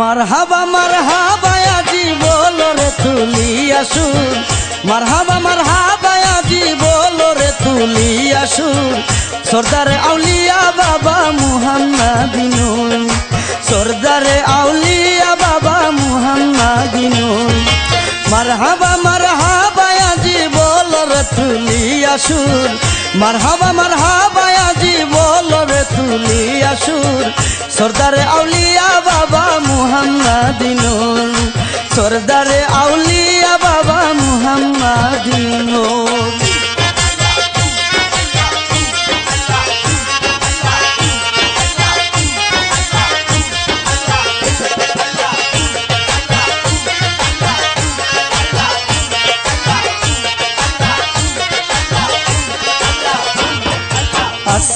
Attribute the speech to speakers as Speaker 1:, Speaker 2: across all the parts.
Speaker 1: মার হাবা মার হাবা আজি বলো রে তুলিয়া সুর মার হাবা মার হাবা আজি বলো রে তুলিয়া সুর সর্দারে আউলিয়া বাবা মুহাম্মাদিনুর সর্দারে আউলিয়া বাবা মুহাম্মাদিনুর মার হাবা মার হাবা আজি বলো রে তুলিয়া সুর মার হাবা মার হাবা আজি বলো রে তুলিয়া সুর সর্দারে আউলিয়া বাবা মুহাম্মাদিনুর সর্দারে আউলিয়া বাবা মুহাম্মাদিনুর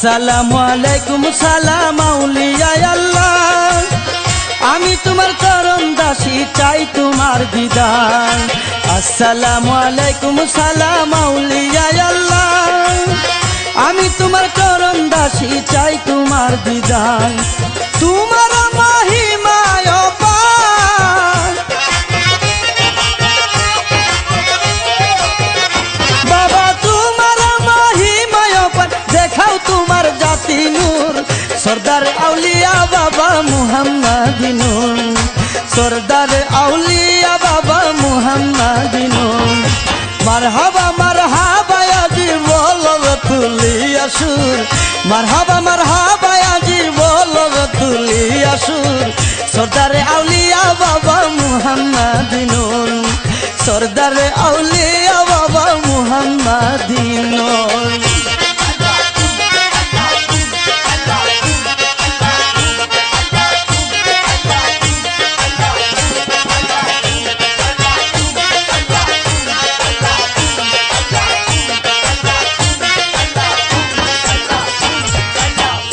Speaker 1: আসসালামু আলাইকুম, সালাম আউলিয়া আল্লাহ। আমি তোমার চরণ দাসী, চাই তোমার দিদার আসসালামু আলাইকুম, সালাম আউলিয়া আল্লাহ। আমি তোমার চরণ দাসী, চাই তোমার দিদার তোমার মহিমায় সুর মারহাবা আজি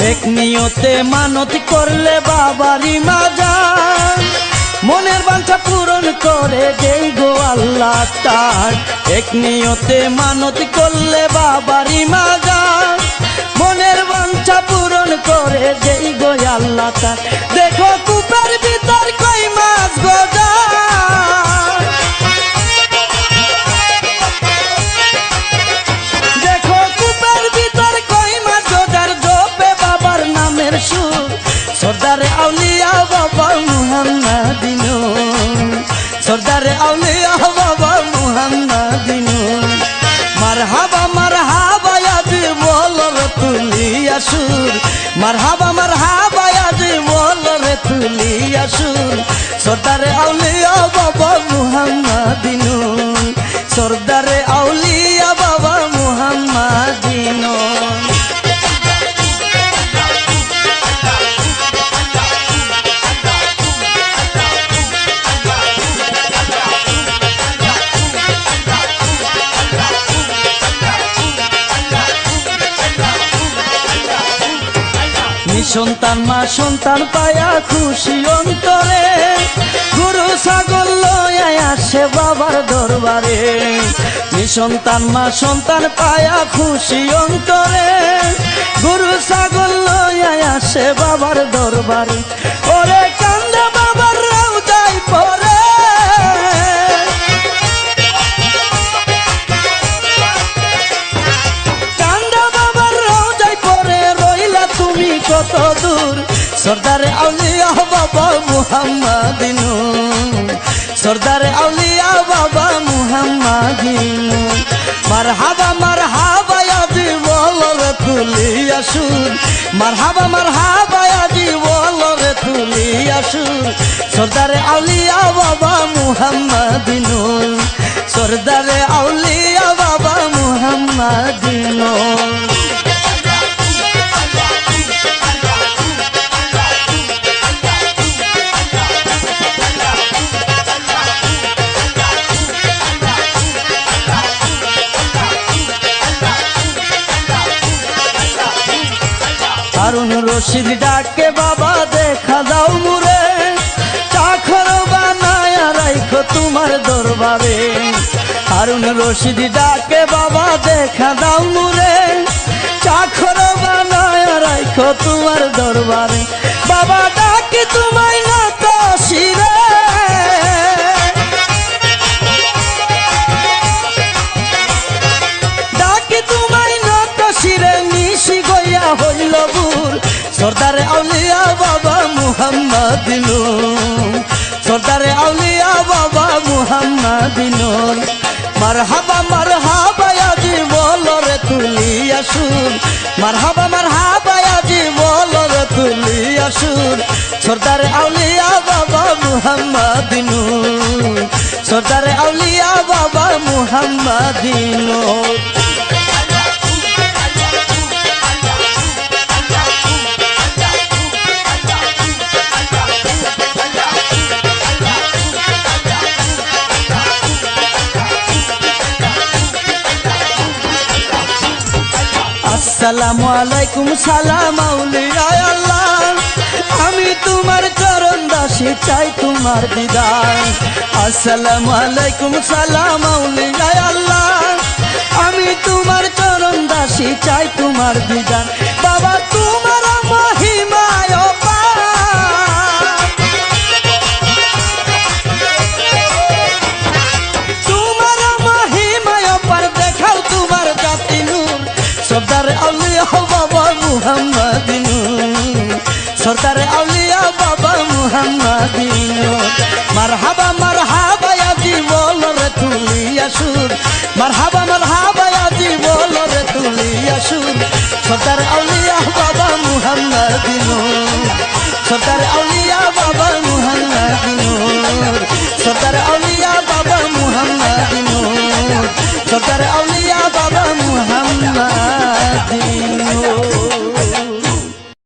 Speaker 1: এক নিয়তে মানত করলে বাবারি মাজান মনের বাঞ্ছা পূরণ করে যেই গো আল্লাহ তার। এক নিয়তে মানত করলে বাবারি মাজান মনের বাঞ্ছা পূরণ করে যেই গো আল্লাহ তার। দেখো কূপের আউলিয়া বাবা মুহাম্মাদিনু মারহাবা মারহাবা আজি বলো রে তুলিয়া সুর মারহাবা মারহাবা আজি বলো রে তুলিয়া সুর সর্দারে আউলিয়া নিঃসন্তান মা, সন্তান পায়া খুশি অন্তরে। গুরু, ছাগল লয় আসে বাবার দরবারে। নিঃসন্তান মা, সন্তান পায়া খুশি অন্তরে। গুরু সাগর লয় আসে বাবার দরবারে। কত দূর? সর্দারে আউলিয়া বাবা মুহাম্মাদিনু। সর্দারে আউলিয়া বাবা মুহাম্মাদিনু। মারহাবা মারহাবা আজি বলো রে তুলিয়া সুর। মারহাবা মারহাবা আজি বলো রে তুলিয়া সুর। সর্দারে আউলিয়া বাবা মুহাম্মাদিনু। সর্দারে আউলিয়া বাবা মুহাম্মাদিনু। রশিদ ডাকে বাবা দেখা দাও মুরে। চাখর বানায় রাইখো তোমার দরবারে। হারুন রশিদ ডাকে বাবা দেখা দাও মুরে। চাখর বানায় রাইখো তোমার দরবারে। বাবা ডাকে তোমায় আউলিয়া বাবা মুহাম্মাদিনু সর্দারে আউলিয়া বাবা মুহাম্মাদিনুর মারহাবা মারহাবা আজি বলো রে তুলিয়া সুর মারহাবা মারহাবা আজি বলো রে তুলিয়া সুর সর্দারে আউলিয়া বাবা মুহাম্মাদিনুর সর্দারে আউলিয়া বাবা মুহাম্মাদিনুর আসসালামু আলাইকুম, সালাম আল্লাহ। আমি তোমার চরণ দাসী, চাই তোমার দিদার আসসালামু আলাইকুম, সালাম আল্লাহ। আমি তোমার চরণ দাসী, চাই তোমার দিদার সর্দার আউলিয়া বাবা মুহাম্মদ সর্দার আউলিয়া